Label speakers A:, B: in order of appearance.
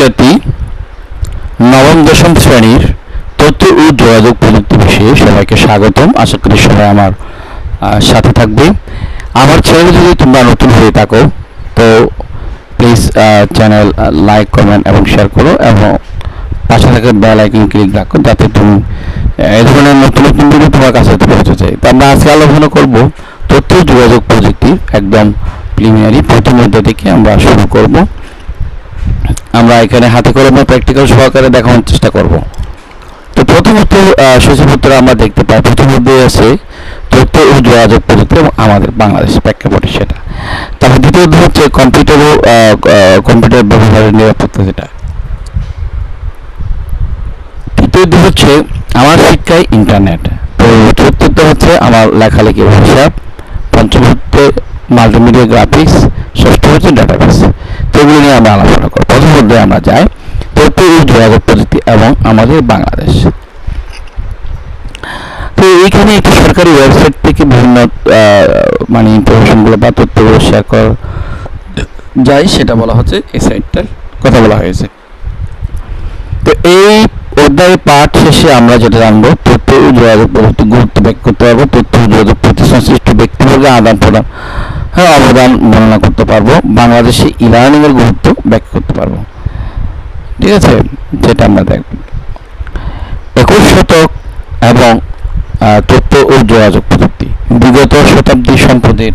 A: শিক্ষার্থী, নবম, দশম শ্রেণির তথ্য ও যোগাযোগ প্রযুক্তি বিষয়ে সবাইকে স্বাগতম। আশা করি সবাই আমার সাথে থাকবে। আমার চ্যানেলে যদি তোমরা নতুন হয়ে থাকো, তো প্লিজ চ্যানেল লাইক কমেন্ট এবং শেয়ার করো এবং পাশে থাকা বেল আইকন ক্লিক রাখো যাতে তুমি এই ধরনের নতুন নতুন ভিডিও তোমার কাছে পৌঁছে যায়। তো আমরা আজকে আলোচনা করব তথ্য যোগাযোগ প্রযুক্তি একদম প্রিলিমিনারি প্রথম থেকে আমরা শুরু করব। আমরা এখানে হাতে কলমে প্র্যাকটিক্যাল সহকারে দেখানোর চেষ্টা করব। তো প্রথমত সূচিপত্র আমরা দেখতে পাই, প্রথম অধ্যায় আছে তথ্য ও যোগাযোগ প্রযুক্তি আমাদের বাংলাদেশ প্রেক্ষাপটে সেটা। তারপর দ্বিতীয় অধ্যায় হচ্ছে কম্পিউটার ও কম্পিউটার ব্যবহারের নিরাপত্তা যেটা তৃতীয় হচ্ছে আমার শিক্ষায় ইন্টারনেট চতুর্থ হচ্ছে আমার লেখালেখি হিসাব পঞ্চম হচ্ছে মাল্টিমিডিয়া গ্রাফিক্স ষষ্ঠ হচ্ছে ডাটাবেস তো এগুলো নিয়ে আমরা আলোচনা অধ্যায়ে আমরা যাই তথ্য ও যোগাযোগ প্রযুক্তি এবং আমাদের বাংলাদেশ। তো এইখানে একটি সরকারি ওয়েবসাইট থেকে বিভিন্ন মানে ইনফরমেশনগুলো বা তথ্যগুলো শেয়ার করা যায়, সেটা বলা হচ্ছে এই সাইটটার কথা বলা হয়েছে। তো এই অধ্যায় পাঠ শেষে আমরা যেটা জানব, তথ্য যোগাযোগ প্রযুক্তি গুরুত্ব ব্যাখ্যা করতে পারব তথ্য যোগাযোগ প্রতি সংশ্লিষ্ট ব্যক্তিবর্গের আদান প্রদান হ্যাঁ, অবদান বর্ণনা করতে পারব। বাংলাদেশে ইলার্নিংয়ের গুরুত্ব ব্যাখ্যা করতে পারব। ঠিক আছে? যেটা আমরা দেখব একুশ শতক এবং তথ্য ও যোগাযোগ প্রযুক্তি। বিগত শতাব্দী সম্পদের